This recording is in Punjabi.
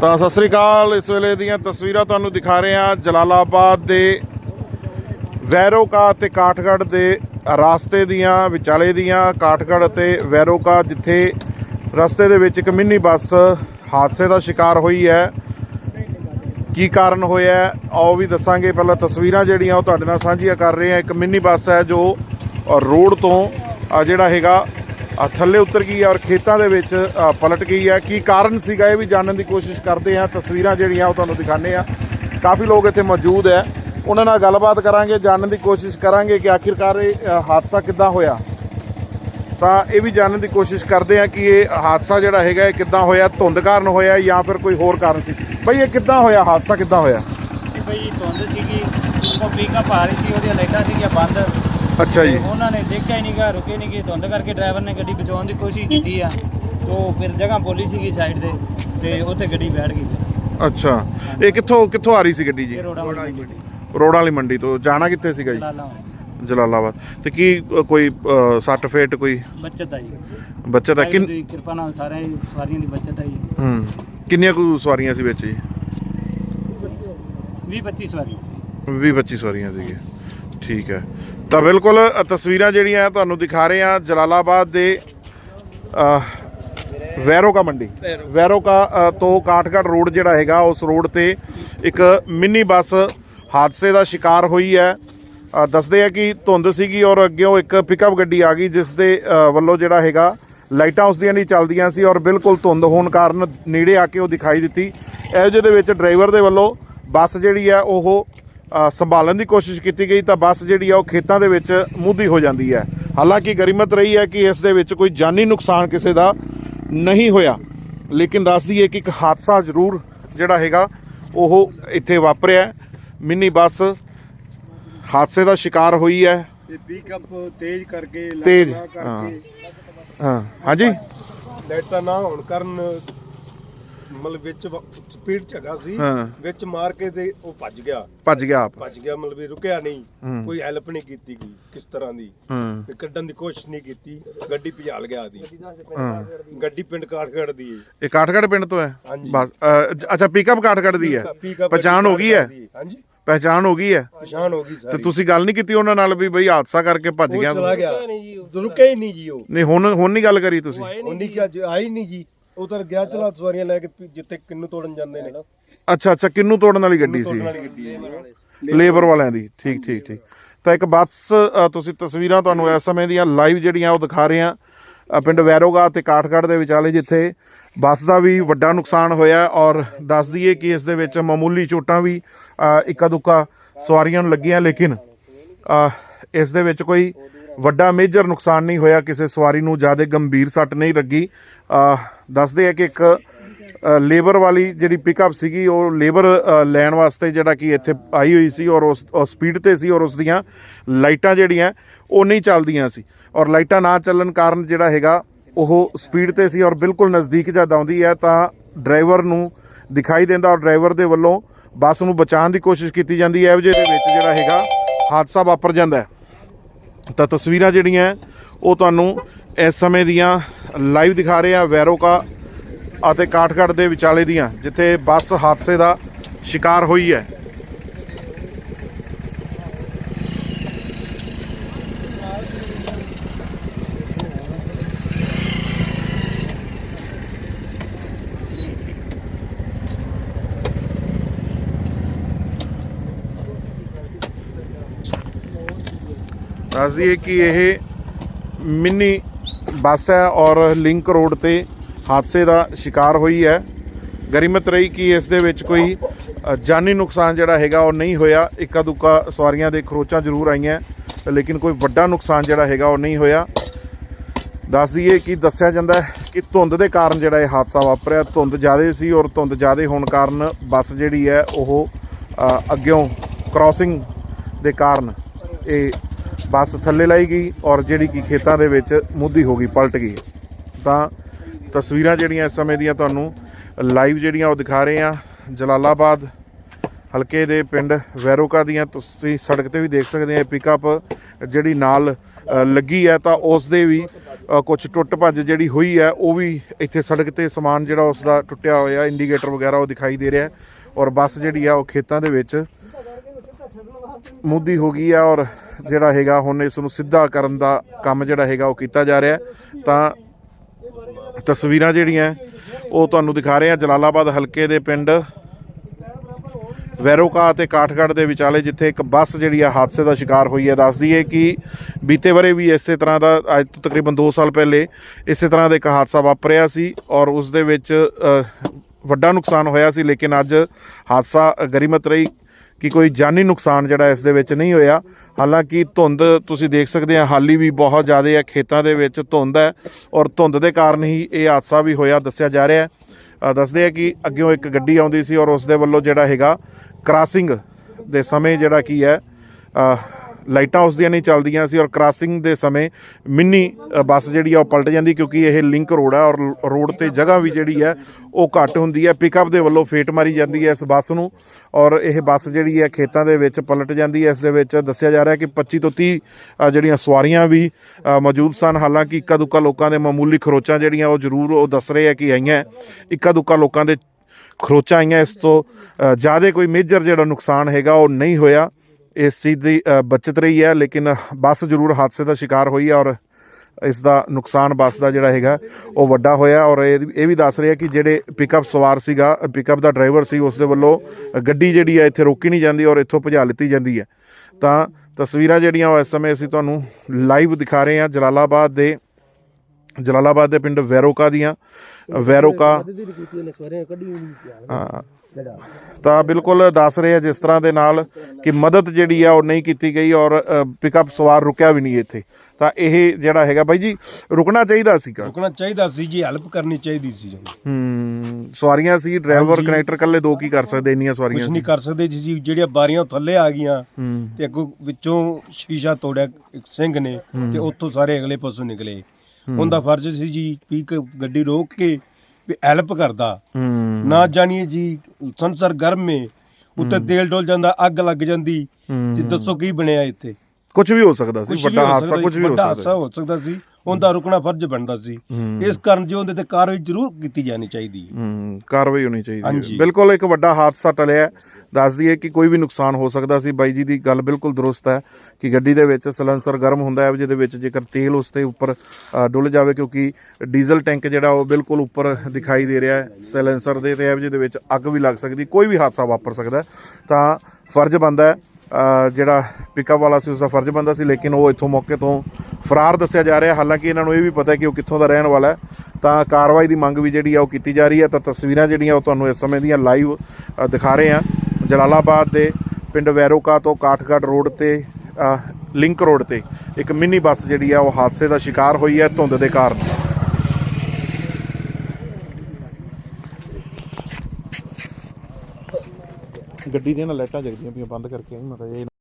ਤਾਂ ਸਤਿ ਸ੍ਰੀ ਅਕਾਲ, ਇਸ ਵੇਲੇ ਦੀਆਂ ਤਸਵੀਰਾਂ ਤੁਹਾਨੂੰ ਦਿਖਾ ਰਹੇ ਹਾਂ ਜਲਾਲਾਬਾਦ ਦੇ ਵੈਰੋਕਾ ਤੇ ਕਾਠਗੜ੍ਹ ਦੇ ਰਾਸਤੇ ਦੀਆਂ, ਵਿਚਾਲੇ ਦੀਆਂ, ਕਾਠਗੜ੍ਹ ਅਤੇ ਵੈਰੋਕਾ, ਜਿੱਥੇ ਰਸਤੇ ਦੇ ਵਿੱਚ ਇੱਕ ਮਿੰਨੀ ਬੱਸ ਹਾਦਸੇ ਦਾ ਸ਼ਿਕਾਰ ਹੋਈ ਹੈ। ਕੀ ਕਾਰਨ ਹੋਇਆ ਉਹ ਵੀ ਦੱਸਾਂਗੇ। ਪਹਿਲਾਂ ਤਸਵੀਰਾਂ ਜਿਹੜੀਆਂ ਉਹ ਤੁਹਾਡੇ ਨਾਲ ਸਾਂਝੀਆਂ ਕਰ ਰਹੇ ਹਾਂ। ਇੱਕ ਮਿੰਨੀ ਬੱਸ ਹੈ ਜੋ ਔਰ ਰੋਡ ਤੋਂ ਅ, ਜਿਹੜਾ ਹੈਗਾ ਥੱਲੇ ਉਤਰ ਗਈ ਹੈ ਔਰ ਖੇਤਾਂ ਦੇ ਵਿੱਚ ਪਲਟ ਗਈ ਹੈ ਕੀ ਕਾਰਨ ਸੀਗਾ ਇਹ ਵੀ ਜਾਣਨ ਦੀ ਕੋਸ਼ਿਸ਼ ਕਰਦੇ ਹਾਂ ਤਸਵੀਰਾਂ ਜਿਹੜੀਆਂ ਉਹ ਤੁਹਾਨੂੰ ਦਿਖਾਣੇ ਆ। ਕਾਫੀ ਲੋਕ ਇੱਥੇ ਮੌਜੂਦ ਹੈ ਉਹਨਾਂ ਨਾਲ ਗੱਲਬਾਤ ਕਰਾਂਗੇ ਜਾਣਨ ਦੀ ਕੋਸ਼ਿਸ਼ ਕਰਾਂਗੇ ਕਿ ਆਖਿਰਕਾਰ ਇਹ ਹਾਦਸਾ ਕਿੱਦਾਂ ਹੋਇਆ। ਤਾਂ ਇਹ ਵੀ ਜਾਣਨ ਦੀ ਕੋਸ਼ਿਸ਼ ਕਰਦੇ ਆ ਕਿ ਇਹ ਹਾਦਸਾ ਜਿਹੜਾ ਹੈਗਾ ਇਹ ਕਿੱਦਾਂ ਹੋਇਆ ਧੁੰਦ ਕਾਰਨ ਹੋਇਆ ਜਾਂ ਫਿਰ ਕੋਈ ਹੋਰ ਕਾਰਨ ਸੀ? ਬਈ ਇਹ ਕਿੱਦਾਂ ਹੋਇਆ ਹਾਦਸਾ ਕਿੱਦਾਂ ਹੋਇਆ? ਬਈ ਧੁੰਦ ਸੀਗੀ ਉਹ ਪਿਕਅਪ ਆ ਸੀ ਉਹਦੀਆਂ ਲਾਈਟਾਂ ਸੀਗੀਆਂ ਬੰਦ। ਅੱਛਾ ਜੀ। ਤੇ ਉਹਨਾਂ ਨੇ ਦੇਖਿਆ ਹੀ ਨਹੀਂਗਾ ਰੁਕੇ ਨਹੀਂ ਗਏ ਧੁੰਦ ਕਰਕੇ ਡਰਾਈਵਰ ਨੇ ਗੱਡੀ ਬਚਾਉਣ ਦੀ ਕੋਸ਼ਿਸ਼ ਕੀਤੀ ਆ। ਤੋ ਫਿਰ ਜਗ੍ਹਾ ਬੋਲੀ ਸੀਗੀ ਸਾਈਡ ਤੇ ਤੇ ਉੱਥੇ ਗੱਡੀ ਬੈਠ ਗਈ। ਫਿਰ। ਅੱਛਾ। ਇਹ ਕਿੱਥੋਂ ਕਿੱਥੋਂ ਆ ਰਹੀ ਸੀ ਗੱਡੀ ਜੀ? ਇਹ ਵਾਲੀ ਗੱਡੀ ਰੋਡ ਵਾਲੀ ਮੰਡੀ ਤੋਂ। ਜਾਣਾ ਕਿੱਥੇ ਸੀਗਾ ਜੀ? ਲਾਲਾ ਜਲਾਲਾਬਾਦ। ਤੇ ਕੀ ਅ, ਕੋਈ ਅ, ਸੱਟ ਫੇਟ ਕੋਈ? ਬੱਚਤ ਆਈ ਬੱਚੇ ਦਾ ਕਿੰਨ ਦੀ ਕਿਰਪਾ ਨਾਲ ਸਾਰੇ ਸਵਾਰੀਆਂ ਦੀ ਬੱਚਤ ਆਈ ਹੂੰ। ਕਿੰਨੀਆਂ ਕੁ ਸਵਾਰੀਆਂ ਸੀ ਵਿੱਚ ਜੀ? 20 25 ਸਵਾਰੀ। 20 25 ਸਵਾਰੀਆਂ ਸੀਗੇ ਠੀਕ ਹੈ। ਤਾਂ ਬਿਲਕੁਲ ਤਸਵੀਰਾਂ ਜਿਹੜੀਆਂ ਤੁਹਾਨੂੰ ਦਿਖਾ ਰਹੇ ਆ ਜਲਾਲਾਬਾਦ ਦੇ ਵੈਰੋਕਾ ਮੰਡੀ। ਵੈਰੋਕਾ। ਤੋਂ ਕਾਠਗੜ੍ਹ ਰੋਡ ਜਿਹੜਾ ਹੈਗਾ ਉਸ ਰੋਡ ਤੇ ਇੱਕ ਮਿੰਨੀ ਬੱਸ ਹਾਦਸੇ ਦਾ ਸ਼ਿਕਾਰ ਹੋਈ ਹੈ। ਦੱਸਦੇ ਆ ਕਿ ਧੁੰਦ ਸੀਗੀ ਔਰ ਅੱਗੇੋਂ ਇੱਕ ਪਿਕਅਪ ਗੱਡੀ ਆ ਗਈ ਜਿਸ ਦੇ ਵੱਲੋਂ ਜਿਹੜਾ ਹੈਗਾ ਲਾਈਟਾਂ ਉਸ ਦੀਆਂ ਨਹੀਂ ਚੱਲਦੀਆਂ ਸੀ ਔਰ ਬਿਲਕੁਲ ਧੁੰਦ ਹੋਣ ਕਾਰਨ ਨੇੜੇ ਆ ਕੇ ਉਹ ਦਿਖਾਈ ਦਿੱਤੀ। ਇਹੋ ਜਿਹੇ ਦੇ ਵਿੱਚ ਡਰਾਈਵਰ ਦੇ ਵੱਲੋਂ ਬੱਸ ਜਿਹੜੀ ਹੈ ਉਹ ਸੰਭਾਲਣ ਦੀ ਕੋਸ਼ਿਸ਼ ਕੀਤੀ ਗਈ ਤਾਂ ਬੱਸ ਜਿਹੜੀ ਆ ਉਹ ਖੇਤਾਂ ਦੇ ਵਿੱਚ ਮੁੱਦੀ ਹੋ ਜਾਂਦੀ ਹੈ। ਹਾਲਾਂਕਿ ਗਰੀਮਤ ਰਹੀ ਹੈ ਕਿ ਇਸ ਦੇ ਵਿੱਚ ਕੋਈ ਜਾਨੀ ਨੁਕਸਾਨ ਕਿਸੇ ਦਾ ਨਹੀਂ ਹੋਇਆ। ਲੇਕਿਨ ਦੱਸ ਦਈਏ ਕਿ ਇੱਕ ਹਾਦਸਾ ਜ਼ਰੂਰ ਜਿਹੜਾ ਹੈਗਾ ਉਹ ਇੱਥੇ ਵਾਪਰਿਆ। ਮਿੰਨੀ ਬੱਸ ਹਾਦਸੇ ਦਾ ਸ਼ਿਕਾਰ ਹੋਈ ਹੈ। ਇਹ ਪਿਕਅਪ ਤੇਜ਼ ਕਰਕੇ ਤੇਜ਼, ਹਾਂ। ਹਾਂਜੀ? ਲਾਈਟਾਂ ਨਾ ਹੋਣ ਕਾਰਨ ਮਤਲਬ ਵਿੱਚ ਸਪੀਡ ਚ ਹੈਗਾ ਸੀ ਹਾਂ। ਵਿੱਚ ਮਾਰ ਕੇ ਤੇ ਉਹ ਭੱਜ ਗਿਆ। ਭੱਜ ਗਿਆ ਆਪ। ਭੱਜ ਗਿਆ ਮਤਲਬ ਵੀ ਰੁਕਿਆ ਨਹੀਂ। ਕੋਈ ਹੈਲਪ ਨਹੀਂ ਕੀਤੀ ਗਈ ਕਿਸ ਤਰ੍ਹਾਂ ਦੀ। ਹੂੰ। ਤੇ ਕੱਢਣ ਦੀ ਕੋਸ਼ਿਸ਼ ਨਹੀਂ ਕੀਤੀ। ਗੱਡੀ ਭਜਾਲ ਗਿਆ ਦੀ ਹਾਂ। ਗੱਡੀ ਪਿੰਡ ਕਾਠਗੜ੍ਹ ਦੀ ਹੈ ਇਹ ਕਾਠਗੜ੍ਹ ਪਿੰਡ ਤੋਂ ਹੈ? ਹਾਂਜੀ। ਬਸ ਅ, ਅੱਛਾ ਪਿਕਅਪ ਕਾਠਗੜ੍ਹ ਦੀ ਹੈ। Pickup ਪਛਾਣ ਹੋ ਗਈ ਹੈ? ਹਾਂਜੀ। ਪਹਿਚਾਣ ਹੋ ਗਈ ਹੈ? ਪਛਾਣ ਹੋ ਗਈ ਤੇ ਸਾਰੀ। ਤੁਸੀਂ ਗੱਲ ਨਹੀਂ ਕੀਤੀ ਉਹਨਾਂ ਨਾਲ ਵੀ ਬਈ ਹਾਦਸਾ ਕਰਕੇ ਭੱਜ ਉਹ ਗਿਆ? ਚਲਾ ਗਿਆ। ਰੁਕਿਆ ਹੀ ਨਹੀਂ ਜੀ ਉਹ। ਨਹੀਂ ਹੁਣ ਹੁਣ ਨਹੀਂ ਗੱਲ ਕਰੀ ਤੁਸੀਂ? ਉਹਨੀ ਕਿਹਾ ਜੀ, ਆਈ ਨਹੀਂ ਜੀ। ਉਹ ਤਾਂ ਗਿਆ ਚਲਾ ਸਵਾਰੀਆਂ ਲੈ ਕੇ ਪੀ- ਜਿੱਥੇ ਕਿੰਨੂ ਤੋੜਨ ਜਾਂਦੇ ਨੇ। ਅੱਛਾ ਅੱਛਾ ਕਿੰਨੂੰ ਤੋੜਨ ਵਾਲੀ ਗੱਡੀ ਸੀ ਤੋੜਨ ਵਾਲੀ ਗੱਡੀ ਹੈ ਲੇਬਰ ਵਾਲਿਆਂ ਦੀ। ਠੀਕ ਠੀਕ ਠੀਕ। ਤਾਂ ਇੱਕ ਬੱਸ ਅ, ਤੁਸੀਂ ਤਸਵੀਰਾਂ ਤੁਹਾਨੂੰ ਇਸ ਸਮੇਂ ਦੀਆਂ ਲਾਈਵ ਜਿਹੜੀਆਂ ਉਹ ਦਿਖਾ ਰਹੇ ਆ ਅ, ਪਿੰਡ ਵੈਰੋਗਾ ਤੇ ਕਾਠਗੜ੍ਹ ਦੇ ਵਿਚਾਲੇ ਜਿੱਥੇ ਬੱਸ ਦਾ ਵੀ ਵੱਡਾ ਨੁਕਸਾਨ ਹੋਇਆ ਔਰ ਦੱਸ ਦਈਏ ਕਿ ਇਸ ਦੇ ਵਿੱਚ ਮਾਮੂਲੀ ਚੋਟਾਂ ਵੀ ਅ, ਇੱਕਾ ਦੁੱਕਾ ਸਵਾਰੀਆਂ ਨੂੰ ਲੱਗੀਆਂ ਲੇਕਿਨ ਅ, ਇਸ ਦੇ ਵਿੱਚ ਕੋਈ ਵੱਡਾ ਮੇਜਰ ਨੁਕਸਾਨ ਨਹੀਂ ਹੋਇਆ, ਕਿਸੇ ਸਵਾਰੀ ਨੂੰ ਜ਼ਿਆਦਾ ਗੰਭੀਰ ਸੱਟ ਨਹੀਂ ਲੱਗੀ। ਦੱਸਦੇ ਆ ਕਿ ਇੱਕ ਲੇਬਰ ਵਾਲੀ ਜਿਹੜੀ ਪਿਕਅਪ ਸੀਗੀ, ਉਹ ਲੇਬਰ ਲੈਣ ਵਾਸਤੇ ਜਿਹੜਾ ਕਿ ਇੱਥੇ ਆਈ ਹੋਈ ਸੀ ਔਰ ਉਸ ਸਪੀਡ ਤੇ ਸੀ ਔਰ ਉਸ ਦੀਆਂ ਲਾਈਟਾਂ ਜਿਹੜੀਆਂ, ਉਹ ਨਹੀਂ ਚੱਲਦੀਆਂ ਸੀ। ਔਰ ਲਾਈਟਾਂ ਨਾ ਚੱਲਣ ਕਾਰਨ ਜਿਹੜਾ ਹੈਗਾ, ਉਹ ਸਪੀਡ ਤੇ ਸੀ ਔਰ ਬਿਲਕੁਲ ਨਜ਼ਦੀਕ ਜਦ ਆਉਂਦੀ ਹੈ, ਤਾਂ ਡਰਾਈਵਰ ਨੂੰ ਦਿਖਾਈ ਦਿੰਦਾ ਔਰ ਡਰਾਈਵਰ ਦੇ ਵੱਲੋਂ ਬੱਸ ਨੂੰ ਬਚਾਉਣ ਦੀ ਕੋਸ਼ਿਸ਼ ਕੀਤੀ ਜਾਂਦੀ ਹੈ। ਇਹੋ ਜਿਹੇ ਵਿੱਚ ਜਿਹੜਾ ਹੈਗਾ, ਹਾਦਸਾ ਵਾਪਰ ਜਾਂਦਾ ਹੈ। ਤਾਂ ਤਸਵੀਰਾਂ ਜਿਹੜੀਆਂ ਉਹ ਤੁਹਾਨੂੰ ਇਸ ਸਮੇਂ ਦੀਆਂ ਲਾਈਵ ਦਿਖਾ ਰਹੇ ਆ ਵੈਰੋਕਾ ਅਤੇ ਕਾਠਗੜ੍ਹ ਦੇ ਵਿਚਾਲੇ ਦੀਆਂ, ਜਿੱਥੇ ਬੱਸ ਹਾਦਸੇ ਦਾ ਸ਼ਿਕਾਰ ਹੋਈ ਹੈ। ਦੱਸ ਦਈਏ ਕਿ ਇਹ ਮਿੰਨੀ ਬੱਸ ਹੈ ਔਰ ਲਿੰਕ ਰੋਡ ਤੇ ਹਾਦਸੇ ਦਾ ਸ਼ਿਕਾਰ ਹੋਈ ਹੈ। ਗਰੀਮਤ ਰਹੀ ਕਿ ਇਸ ਦੇ ਵਿੱਚ ਕੋਈ ਜਾਨੀ ਨੁਕਸਾਨ ਜਿਹੜਾ ਹੈਗਾ ਉਹ ਨਹੀਂ ਹੋਇਆ। ਇੱਕਾ ਦੁੱਕਾ ਸਵਾਰੀਆਂ ਦੇ ਖਰੋਚਾਂ ਜ਼ਰੂਰ ਆਈਆਂ ਲੇਕਿਨ ਕੋਈ ਵੱਡਾ ਨੁਕਸਾਨ ਜਿਹੜਾ ਹੈਗਾ ਉਹ ਨਹੀਂ ਹੋਇਆ। ਦੱਸ ਦਈਏ ਕਿ ਦੱਸਿਆ ਜਾਂਦਾ ਕਿ ਧੁੰਦ ਦੇ ਕਾਰਨ ਜਿਹੜਾ ਇਹ ਹਾਦਸਾ ਵਾਪਰਿਆ। ਧੁੰਦ ਜ਼ਿਆਦਾ ਸੀ ਔਰ ਧੁੰਦ ਜ਼ਿਆਦਾ ਹੋਣ ਕਾਰਨ ਬੱਸ ਜਿਹੜੀ ਹੈ ਉਹ ਅ, ਅੱਗਿਓਂ ਕ੍ਰਾਸਿੰਗ ਦੇ ਕਾਰਨ ਇਹ ਬੱਸ ਥੱਲੇ ਲਾਈ ਗਈ ਔਰ ਜਿਹੜੀ ਕਿ ਖੇਤਾਂ ਦੇ ਵਿੱਚ ਮੁੱਦੀ ਹੋ ਗਈ, ਪਲਟ ਗਈ। ਤਾਂ ਤਸਵੀਰਾਂ ਜਿਹੜੀਆਂ ਇਸ ਸਮੇਂ ਦੀਆਂ ਤੁਹਾਨੂੰ ਲਾਈਵ ਜਿਹੜੀਆਂ ਉਹ ਦਿਖਾ ਰਹੇ ਆ ਜਲਾਲਾਬਾਦ ਹਲਕੇ ਦੇ ਪਿੰਡ ਵੈਰੋਕਾ ਦੀਆਂ ਤੁਸੀਂ ਸੜਕ ਤੇ ਵੀ ਦੇਖ ਸਕਦੇ ਆ ਪਿਕਅਪ ਜਿਹੜੀ ਨਾਲ ਲੱਗੀ ਹੈ ਤਾਂ ਉਸ ਦੇ ਵੀ ਕੁਝ ਟੁੱਟ ਭੱਜ ਜਿਹੜੀ ਹੋਈ ਹੈ, ਉਹ ਵੀ ਇੱਥੇ ਸੜਕ ਤੇ ਸਮਾਨ ਜਿਹੜਾ ਉਸ ਦਾ ਟੁੱਟਿਆ ਹੋਇਆ ਇੰਡੀਕੇਟਰ ਵਗੈਰਾ ਉਹ ਦਿਖਾਈ ਦੇ ਰਿਹਾ ਔਰ ਬੱਸ ਜਿਹੜੀ ਆ ਉਹ ਖੇਤਾਂ ਦੇ ਵਿੱਚ ਮੁੱਦੀ ਹੋ ਗਈ ਆ ਔਰ ਜਿਹੜਾ ਹੈਗਾ ਹੁਣ ਇਸ ਨੂੰ ਸਿੱਧਾ ਕਰਨ ਦਾ ਕੰਮ ਜਿਹੜਾ ਹੈਗਾ ਉਹ ਕੀਤਾ ਜਾ ਰਿਹਾ। ਤਾਂ ਤਸਵੀਰਾਂ ਜਿਹੜੀਆਂ, ਉਹ ਤੁਹਾਨੂੰ ਦਿਖਾ ਰਹੇ ਆ ਜਲਾਲਾਬਾਦ ਹਲਕੇ ਦੇ ਪਿੰਡ ਵੈਰੋਕਾ ਅਤੇ ਕਾਠਗੜ੍ਹ ਦੇ ਵਿਚਾਲੇ, ਜਿੱਥੇ ਇੱਕ ਬੱਸ ਜਿਹੜੀ ਆ ਹਾਦਸੇ ਦਾ ਸ਼ਿਕਾਰ ਹੋਈ ਹੈ। ਦੱਸਦੀ ਹੈ ਕਿ ਬੀਤੇ ਬਾਰੇ ਵੀ ਇਸੇ ਤਰ੍ਹਾਂ ਦਾ, ਅੱਜ ਤੋਂ ਤਕਰੀਬਨ 2 ਸਾਲ ਪਹਿਲੇ ਇਸੇ ਤਰ੍ਹਾਂ ਦਾ ਇੱਕ ਹਾਦਸਾ ਵਾਪਰਿਆ ਸੀ ਔਰ ਉਸ ਦੇ ਵਿੱਚ ਵੱਡਾ ਨੁਕਸਾਨ ਹੋਇਆ ਸੀ, ਲੇਕਿਨ ਅੱਜ ਹਾਦਸਾ ਗਰੀਮਤ ਰਹੀ। ਕਿ ਕੋਈ ਜਾਨੀ ਨੁਕਸਾਨ ਜਿਹੜਾ ਇਸ ਦੇ ਵਿੱਚ ਨਹੀਂ ਹੋਇਆ। ਹਾਲਾਂਕਿ ਧੁੰਦ ਤੁਸੀਂ ਦੇਖ ਸਕਦੇ ਆ, ਹਾਲੀ ਵੀ ਬਹੁਤ ਜ਼ਿਆਦਾ ਹੈ ਖੇਤਾਂ ਦੇ ਵਿੱਚ ਧੁੰਦ ਹੈ ਔਰ ਧੁੰਦ ਦੇ ਕਾਰਨ ਹੀ ਇਹ ਹਾਦਸਾ ਵੀ ਹੋਇਆ, ਦੱਸਿਆ ਜਾ ਰਿਹਾ ਹੈ। ਦੱਸਦੇ ਆ ਕਿ ਅੱਗਿਓਂ ਇੱਕ ਗੱਡੀ ਆਉਂਦੀ ਸੀ ਔਰ ਉਸ ਦੇ ਵੱਲੋਂ ਜਿਹੜਾ ਹੈਗਾ ਕ੍ਰਾਸਿੰਗ ਦੇ ਸਮੇਂ ਜਿਹੜਾ ਕੀ ਹੈ ਲਾਈਟਾਂ ਉਸ ਦੀਆਂ ਨਹੀਂ ਚੱਲਦੀਆਂ ਸੀ ਔਰ ਕ੍ਰਾਸਿੰਗ ਦੇ ਸਮੇਂ ਮਿੰਨੀ ਬੱਸ ਜਿਹੜੀ ਆ ਉਹ ਪਲਟ ਜਾਂਦੀ ਕਿਉਂਕਿ ਇਹ ਲਿੰਕ ਰੋਡ ਹੈ ਔਰ ਰੋਡ ਤੇ ਜਗ੍ਹਾ ਵੀ ਜਿਹੜੀ ਹੈ ਉਹ ਘੱਟ ਹੁੰਦੀ ਹੈ ਪਿਕਅਪ ਦੇ ਵੱਲੋਂ ਫੇਟ ਮਾਰੀ ਜਾਂਦੀ ਹੈ ਇਸ ਬੱਸ ਨੂੰ ਔਰ ਇਹ ਬੱਸ ਜਿਹੜੀ ਹੈ ਖੇਤਾਂ ਦੇ ਵਿੱਚ ਪਲਟ ਜਾਂਦੀ ਹੈ ਇਸ ਦੇ ਵਿੱਚ ਦੱਸਿਆ ਜਾ ਰਿਹਾ ਕਿ 25 ਤੋਂ 30 ਜਿਹੜੀਆਂ ਸਵਾਰੀਆਂ ਵੀ ਮੌਜੂਦ ਸਨ। ਹਾਲਾਂਕਿ ਇੱਕਾ ਦੁੱਕਾ ਲੋਕਾਂ ਦੇ ਮਾਮੂਲੀ ਖਰੋਚਾਂ ਜਿਹੜੀਆਂ ਉਹ ਜ਼ਰੂਰ ਉਹ ਦੱਸ ਰਹੇ ਆ ਕਿ ਆਈਆਂ ਇੱਕਾ ਦੁੱਕਾ ਲੋਕਾਂ ਦੇ ਖਰੋਚਾਂ ਆਈਆਂ। ਇਸ ਤੋਂ ਜ਼ਿਆਦਾ ਕੋਈ ਮੇਜਰ ਜਿਹੜਾ ਨੁਕਸਾਨ ਹੈਗਾ ਉਹ ਨਹੀਂ ਹੋਇਆ। ਇਸ ਚੀਜ਼ ਦੀ ਅ, ਬਚਤ ਰਹੀ ਹੈ ਲੇਕਿਨ ਬੱਸ ਜ਼ਰੂਰ ਹਾਦਸੇ ਦਾ ਸ਼ਿਕਾਰ ਹੋਈ ਹੈ ਔਰ ਇਸ ਦਾ ਨੁਕਸਾਨ ਬੱਸ ਦਾ ਜਿਹੜਾ ਹੈਗਾ ਉਹ ਵੱਡਾ ਹੋਇਆ ਔਰ ਇਹ ਇਹ ਵੀ ਦੱਸ ਰਿਹਾ ਕਿ ਜਿਹੜੇ ਪਿਕਅਪ ਸਵਾਰ ਸੀਗਾ ਪਿਕਅਪ ਦਾ ਡਰਾਈਵਰ ਸੀ ਉਸ ਦੇ ਵੱਲੋਂ ਗੱਡੀ ਜਿਹੜੀ ਹੈ ਇੱਥੇ ਰੋਕੀ ਨਹੀਂ ਜਾਂਦੀ ਔਰ ਇੱਥੋਂ ਭਜਾ ਲਿੱਤੀ ਜਾਂਦੀ ਹੈ। ਤਾਂ ਤਸਵੀਰਾਂ ਜਿਹੜੀਆਂ ਉਹ ਇਸ ਸਮੇਂ ਅਸੀਂ ਤੁਹਾਨੂੰ ਲਾਈਵ ਦਿਖਾ ਰਹੇ ਹਾਂ ਜਲਾਲਾਬਾਦ ਦੇ ਜਲਾਲਾਬਾਦ ਦੇ ਪਿੰਡ ਵੈਰੋਕਾ ਦੀਆਂ ਵੈਰੋਕਾ। ਹਾਂ। ਤਾਂ ਬਿਲਕੁਲ ਦੱਸ ਰਹੇ ਆ ਜਿਸ ਤਰ੍ਹਾਂ ਦੇ ਨਾਲ ਕਿ ਮਦਦ ਜਿਹੜੀ ਆ ਉਹ ਨਹੀਂ ਕੀਤੀ ਗਈ ਔਰ ਪਿਕਅਪ ਸਵਾਰ ਰੁਕਿਆ ਵੀ ਨਹੀਂ ਇੱਥੇ। ਤਾਂ ਇਹ ਜਿਹੜਾ ਹੈਗਾ ਬਾਈ ਜੀ ਰੁਕਣਾ ਚਾਹੀਦਾ ਸੀਗਾ। ਰੁਕਣਾ ਚਾਹੀਦਾ ਸੀ ਜੀ ਹੈਲਪ ਕਰਨੀ ਚਾਹੀਦੀ ਸੀ ਜੀ। ਹੂੰ ਸਵਾਰੀਆਂ ਸੀ ਡਰਾਈਵਰ ਕਨੈਕਟਰ ਇਕੱਲੇ ਦੋ ਕੀ ਕਰ ਸਕਦੇ ਇੰਨੀਆਂ ਸਵਾਰੀਆਂ ਕੁਝ ਨਹੀਂ ਕਰ ਸਕਦੇ ਜੀ ਜੀ ਜਿਹੜੀਆਂ ਬਾਰੀਆਂ ਥੱਲੇ ਆ ਗਈਆਂ। ਤੇ ਅੱਗੋਂ ਵਿੱਚੋਂ ਸ਼ੀਸ਼ਾ ਤੋੜਿਆ ਇੱਕ ਸਿੰਘ ਨੇ ਤੇ ਉੱਥੋਂ ਸਾਰੇ ਅਗਲੇ ਪਾਸੋਂ ਨਿਕਲੇ। ਉਹਦਾ ਫਰਜ਼ ਸੀ ਜੀ ਵੀ ਇੱਕ ਗੱਡੀ ਰੋਕ ਕੇ ਵੀ ਹੈਲਪ ਕਰਦਾ। ਨਾ ਜਾਣੀਏ ਜੀ ਸੰਸਰ ਗਰਮ ਮੇ ਉੱਤੇ ਤੇਲ ਡੋਲ ਜਾਂਦਾ ਅੱਗ ਲੱਗ ਜਾਂਦੀ। ਤੇ ਦੱਸੋ ਕੀ ਬਣਿਆ ਇੱਥੇ? ਕੁਝ ਵੀ ਹੋ ਸਕਦਾ ਸੀ ਵੱਡਾ ਹਾਦਸਾ ਕੁਝ ਵੀ ਹੋ ਵੱਡਾ ਸਕਦਾ ਹਾਦਸਾ ਹੋ ਸਕਦਾ ਸੀ। ਉਹਦਾ ਰੁਕਣਾ ਫਰਜ਼ ਬਣਦਾ ਸੀ ਇਸ ਕਾਰਨ ਜੀ ਉਹਦੇ ਤੇ ਕਾਰਵਾਈ ਜ਼ਰੂਰ ਕੀਤੀ ਜਾਣੀ ਚਾਹੀਦੀ ਹੈ ਕਾਰਵਾਈ ਹੋਣੀ ਚਾਹੀਦੀ ਹੈ। ਬਿਲਕੁਲ ਇੱਕ ਵੱਡਾ ਹਾਦਸਾ ਟਲਿਆ। ਦੱਸ ਦਈਏ ਕਿ ਕੋਈ ਵੀ ਨੁਕਸਾਨ ਹੋ ਸਕਦਾ ਸੀ ਬਾਈ ਜੀ ਦੀ ਗੱਲ ਬਿਲਕੁਲ ਦਰੁਸਤ ਹੈ ਕਿ ਗੱਡੀ ਦੇ ਵਿੱਚ ਸਲੈਂਸਰ ਗਰਮ ਹੁੰਦਾ ਹੈ ਜਿਹਦੇ ਵਿੱਚ ਜੇਕਰ ਤੇਲ ਉਸ ਤੇ ਉੱਪਰ ਡੁੱਲ ਜਾਵੇ ਕਿਉਂਕਿ ਡੀਜ਼ਲ ਟੈਂਕ ਜਿਹੜਾ ਉਹ ਬਿਲਕੁਲ ਉੱਪਰ ਦਿਖਾਈ ਦੇ ਰਿਹਾ ਹੈ ਸਲੈਂਸਰ ਦੇ ਤੇ ਜਿਹਦੇ ਵਿੱਚ ਅੱਗ ਵੀ ਲੱਗ ਸਕਦੀ ਕੋਈ ਵੀ ਹਾਦਸਾ ਵਾਪਰ ਸਕਦਾ। ਤਾਂ ਫਰਜ਼ ਬੰਦਾ ਹੈ ਜਿਹੜਾ ਪਿਕਅਪ ਵਾਲਾ ਸੀ ਉਸ ਦਾ ਫਰਜ਼ ਬੰਦਾ ਸੀ, ਲੇਕਿਨ ਉਹ ਇੱਥੋਂ ਮੌਕੇ ਤੋਂ ਫਰਾਰ ਦੱਸਿਆ ਜਾ ਰਿਹਾ। ਹਾਲਾਂਕਿ ਇਹਨਾਂ ਨੂੰ ਇਹ ਵੀ ਪਤਾ ਹੈ ਕਿ ਉਹ ਕਿੱਥੋਂ ਦਾ ਰਹਿਣ ਵਾਲਾ ਹੈ। ਤਾਂ ਕਾਰਵਾਈ ਦੀ ਮੰਗ ਵੀ ਜਿਹੜੀ ਆ, ਉਹ ਕੀਤੀ ਜਾ ਰਹੀ ਹੈ। ਤਾਂ ਤਸਵੀਰਾਂ ਜਿਹੜੀਆਂ, ਉਹ ਤੁਹਾਨੂੰ ਇਸ ਸਮੇਂ ਦੀਆਂ ਲਾਈਵ ਦਿਖਾ ਰਹੇ ਹਾਂ। ਜਲਾਲਾਬਾਦ ਦੇ ਪਿੰਡ ਵੈਰੋਕਾ ਤੋਂ ਕਾਠਗੜ੍ਹ ਰੋਡ ਤੇ ਲਿੰਕ ਰੋਡ ਤੇ ਇੱਕ ਮਿੰਨੀ ਬੱਸ ਜਿਹੜੀ ਆ, ਉਹ ਹਾਦਸੇ ਦਾ ਸ਼ਿਕਾਰ ਹੋਈ ਹੈ ਧੁੰਦ ਦੇ ਕਾਰਨ। ਗੱਡੀ ਦੀਆਂ ਨਾ ਲਾਈਟਾਂ ਜਗਦੀਆਂ ਪਈਆਂ ਬੰਦ ਕਰਕੇ। ਮੈਂ ਕਿਹਾ ਇਹ